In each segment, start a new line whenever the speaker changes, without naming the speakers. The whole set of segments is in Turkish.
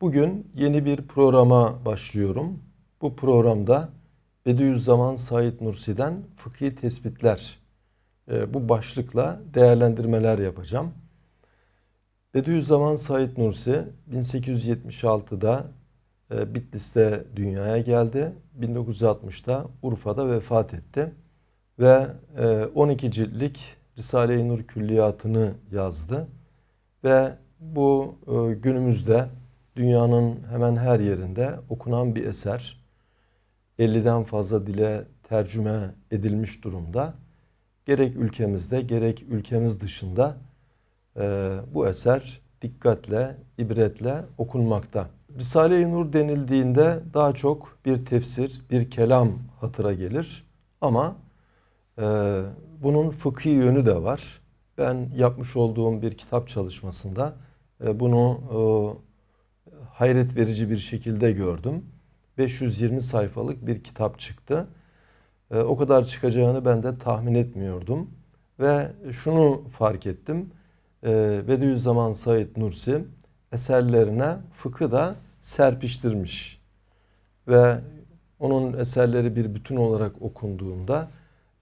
Bugün yeni bir programa başlıyorum. Bu programda Bediüzzaman Said Nursi'den fıkhi tespitler e, bu başlıkla değerlendirmeler yapacağım. Bediüzzaman Said Nursi 1876'da e, Bitlis'te dünyaya geldi. 1960'da Urfa'da vefat etti. Ve e, 12 ciltlik Risale-i Nur külliyatını yazdı. Ve bu e, günümüzde dünyanın hemen her yerinde okunan bir eser. 50'den fazla dile tercüme edilmiş durumda. Gerek ülkemizde gerek ülkemiz dışında e, bu eser dikkatle, ibretle okunmakta. Risale-i Nur denildiğinde daha çok bir tefsir, bir kelam hatıra gelir. Ama e, bunun fıkhi yönü de var. Ben yapmış olduğum bir kitap çalışmasında e, bunu e, hayret verici bir şekilde gördüm. 520 sayfalık bir kitap çıktı. E, o kadar çıkacağını ben de tahmin etmiyordum. Ve şunu fark ettim. E, Bediüzzaman Said Nursi eserlerine fıkı da serpiştirmiş. Ve onun eserleri bir bütün olarak okunduğunda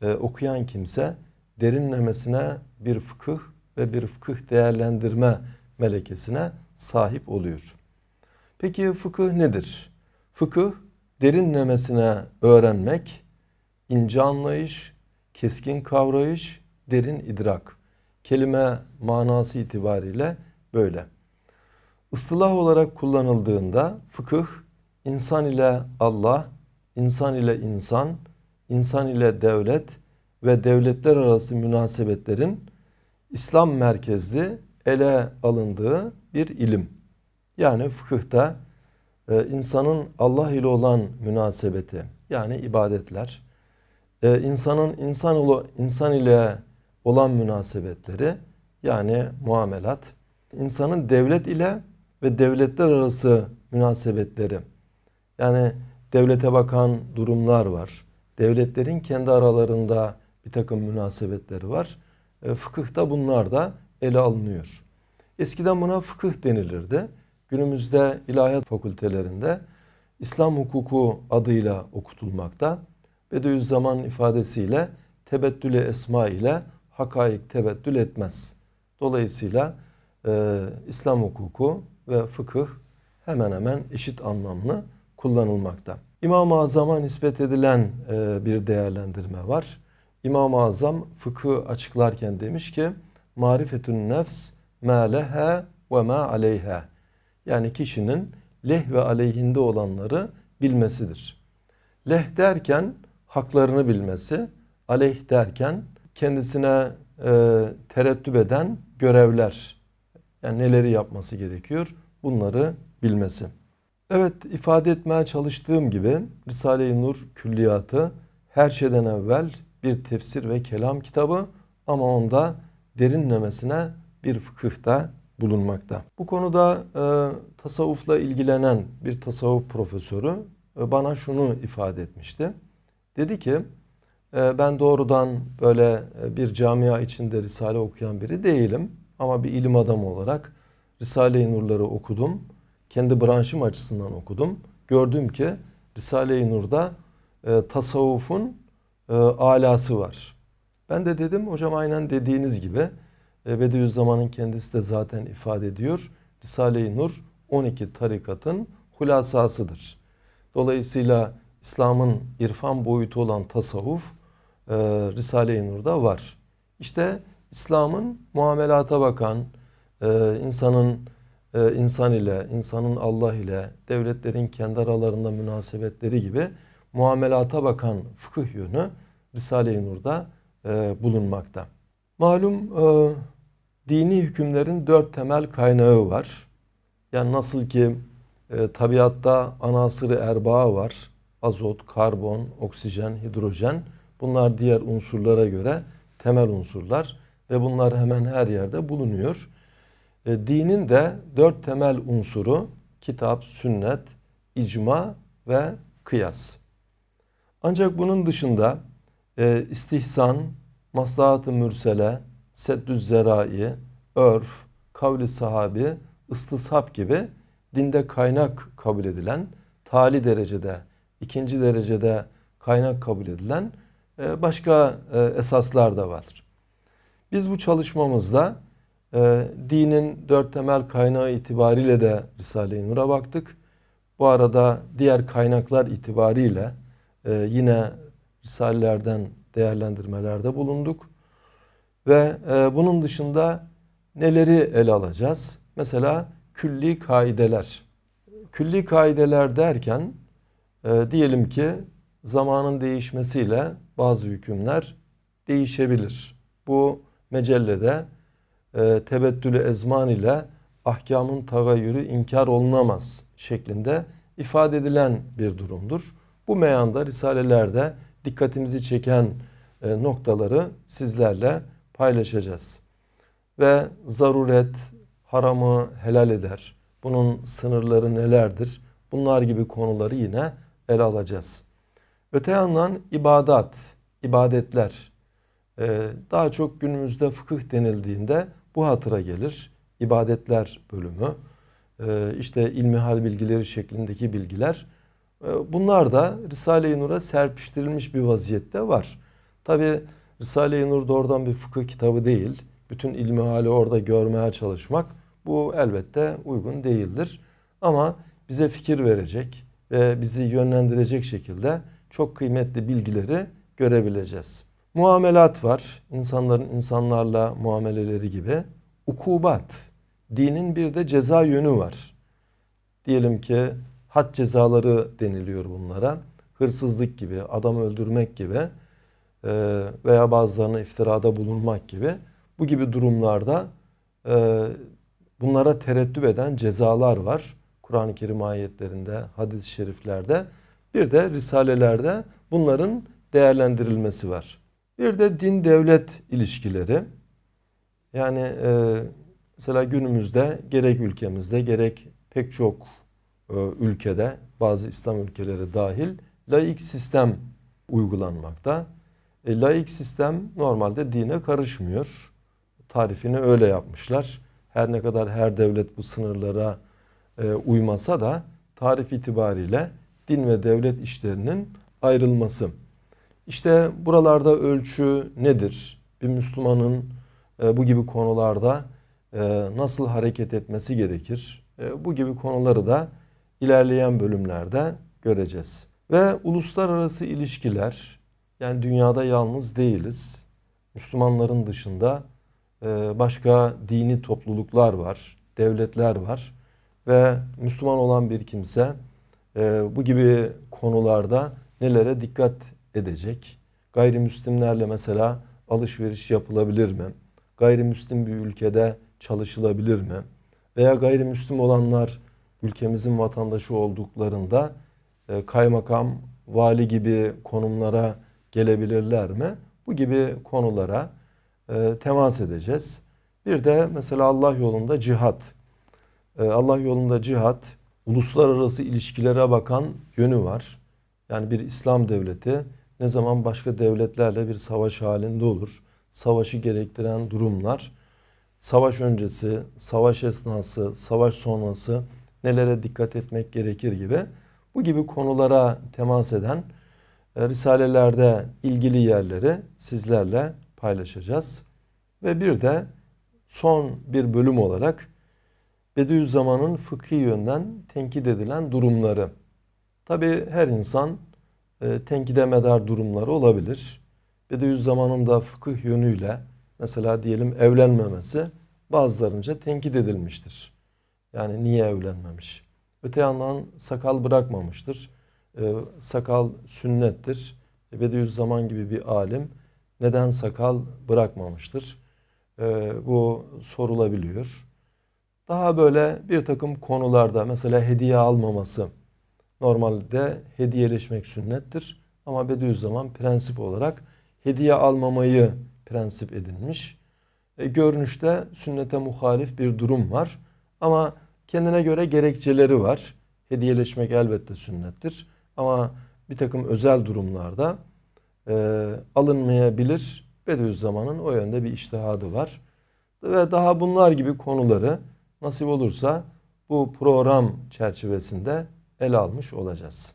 e, okuyan kimse derinlemesine bir fıkıh ve bir fıkıh değerlendirme melekesine sahip oluyor. Peki fıkıh nedir? Fıkıh derinlemesine öğrenmek, ince anlayış, keskin kavrayış, derin idrak. Kelime manası itibariyle böyle. Istılah olarak kullanıldığında fıkıh insan ile Allah, insan ile insan, insan ile devlet ve devletler arası münasebetlerin İslam merkezli ele alındığı bir ilim. Yani fıkıhta e, insanın Allah ile olan münasebeti yani ibadetler, e, insanın insan, insan ile olan münasebetleri yani muamelat, insanın devlet ile ve devletler arası münasebetleri yani devlete bakan durumlar var. Devletlerin kendi aralarında bir takım münasebetleri var. E, fıkıhta bunlar da ele alınıyor. Eskiden buna fıkıh denilirdi. Günümüzde ilahiyat fakültelerinde İslam hukuku adıyla okutulmakta. Bediüzzaman ifadesiyle tebettüle esma ile hakaik tebettül etmez. Dolayısıyla e, İslam hukuku ve fıkıh hemen hemen eşit anlamlı kullanılmakta. İmam-ı Azam'a nispet edilen e, bir değerlendirme var. İmam-ı Azam fıkı açıklarken demiş ki marifetün nefs ma leha ve ma aleyha. Yani kişinin leh ve aleyhinde olanları bilmesidir. Leh derken haklarını bilmesi, aleyh derken kendisine e, terettüp eden görevler, yani neleri yapması gerekiyor bunları bilmesi. Evet ifade etmeye çalıştığım gibi Risale-i Nur külliyatı her şeyden evvel bir tefsir ve kelam kitabı ama onda derinlemesine bir fıkıhta bulunmakta. Bu konuda e, tasavvufla ilgilenen bir tasavvuf profesörü e, bana şunu ifade etmişti. Dedi ki e, ben doğrudan böyle e, bir camia içinde Risale okuyan biri değilim. Ama bir ilim adamı olarak Risale-i Nur'ları okudum. Kendi branşım açısından okudum. Gördüm ki Risale-i Nur'da e, tasavvufun e, alası var. Ben de dedim hocam aynen dediğiniz gibi Bediüzzaman'ın kendisi de zaten ifade ediyor. Risale-i Nur 12 tarikatın hulasasıdır. Dolayısıyla İslam'ın irfan boyutu olan tasavvuf e, Risale-i Nur'da var. İşte İslam'ın muamelata bakan, e, insanın e, insan ile, insanın Allah ile, devletlerin kendi aralarında münasebetleri gibi muamelata bakan fıkıh yönü Risale-i Nur'da e, bulunmakta. Malum e, dini hükümlerin dört temel kaynağı var. Yani nasıl ki e, tabiatta anasırı erbaa var. Azot, karbon, oksijen, hidrojen. Bunlar diğer unsurlara göre temel unsurlar ve bunlar hemen her yerde bulunuyor. E, dinin de dört temel unsuru kitap, sünnet, icma ve kıyas. Ancak bunun dışında e, istihsan, maslahat-ı mürsele, seddüz zerai, örf, kavli sahabi, ıstishap gibi dinde kaynak kabul edilen, tali derecede, ikinci derecede kaynak kabul edilen e, başka e, esaslar da vardır. Biz bu çalışmamızda e, dinin dört temel kaynağı itibariyle de Risale-i Nur'a baktık. Bu arada diğer kaynaklar itibariyle yine Risalelerden değerlendirmelerde bulunduk. Ve e, bunun dışında neleri ele alacağız? Mesela külli kaideler. Külli kaideler derken e, diyelim ki zamanın değişmesiyle bazı hükümler değişebilir. Bu mecellede e, tebettülü ezman ile ahkamın tagayyürü inkar olunamaz şeklinde ifade edilen bir durumdur. Bu meyanda risalelerde dikkatimizi çeken e, noktaları sizlerle paylaşacağız. Ve zaruret haramı helal eder. Bunun sınırları nelerdir? Bunlar gibi konuları yine ele alacağız. Öte yandan ibadat, ibadetler ee, daha çok günümüzde fıkıh denildiğinde bu hatıra gelir. İbadetler bölümü, ee, işte ilmihal bilgileri şeklindeki bilgiler. Ee, bunlar da Risale-i Nur'a serpiştirilmiş bir vaziyette var. Tabi Risale-i Nur doğrudan bir fıkıh kitabı değil. Bütün ilmihali orada görmeye çalışmak bu elbette uygun değildir. Ama bize fikir verecek ve bizi yönlendirecek şekilde çok kıymetli bilgileri görebileceğiz. Muamelat var. İnsanların insanlarla muameleleri gibi. Ukubat. Dinin bir de ceza yönü var. Diyelim ki had cezaları deniliyor bunlara. Hırsızlık gibi, adam öldürmek gibi veya bazılarına iftirada bulunmak gibi bu gibi durumlarda e, bunlara tereddüt eden cezalar var. Kur'an-ı Kerim ayetlerinde, hadis-i şeriflerde bir de risalelerde bunların değerlendirilmesi var. Bir de din devlet ilişkileri. Yani e, mesela günümüzde gerek ülkemizde gerek pek çok e, ülkede bazı İslam ülkeleri dahil laik sistem uygulanmakta. E, laik sistem normalde dine karışmıyor. Tarifini öyle yapmışlar. Her ne kadar her devlet bu sınırlara e, uymasa da tarif itibariyle din ve devlet işlerinin ayrılması. İşte buralarda ölçü nedir? Bir Müslümanın e, bu gibi konularda e, nasıl hareket etmesi gerekir? E, bu gibi konuları da ilerleyen bölümlerde göreceğiz. Ve uluslararası ilişkiler, yani dünyada yalnız değiliz. Müslümanların dışında başka dini topluluklar var, devletler var ve Müslüman olan bir kimse bu gibi konularda nelere dikkat edecek. Gayrimüslimlerle mesela alışveriş yapılabilir mi? Gayrimüslim bir ülkede çalışılabilir mi? Veya gayrimüslim olanlar ülkemizin vatandaşı olduklarında e, kaymakam, vali gibi konumlara gelebilirler mi? Bu gibi konulara e, temas edeceğiz. Bir de mesela Allah yolunda cihat. E, Allah yolunda cihat uluslararası ilişkilere bakan yönü var. Yani bir İslam devleti ne zaman başka devletlerle bir savaş halinde olur. Savaşı gerektiren durumlar, savaş öncesi, savaş esnası, savaş sonrası nelere dikkat etmek gerekir gibi bu gibi konulara temas eden risalelerde ilgili yerleri sizlerle paylaşacağız. Ve bir de son bir bölüm olarak Bediüzzaman'ın fıkhi yönden tenkit edilen durumları. Tabi her insan e, tenkide medar durumları olabilir. Bediüzzaman'ın da fıkıh yönüyle mesela diyelim evlenmemesi bazılarınca tenkit edilmiştir. Yani niye evlenmemiş? Öte yandan sakal bırakmamıştır. E, sakal sünnettir. Bediüzzaman gibi bir alim neden sakal bırakmamıştır? E, bu sorulabiliyor. Daha böyle bir takım konularda mesela hediye almaması Normalde hediyeleşmek sünnettir. Ama Bediüzzaman prensip olarak hediye almamayı prensip edinmiş. E, görünüşte sünnete muhalif bir durum var. Ama kendine göre gerekçeleri var. Hediyeleşmek elbette sünnettir. Ama bir takım özel durumlarda e, alınmayabilir. Bediüzzaman'ın o yönde bir iştihadı var. Ve daha bunlar gibi konuları nasip olursa bu program çerçevesinde ele almış olacağız.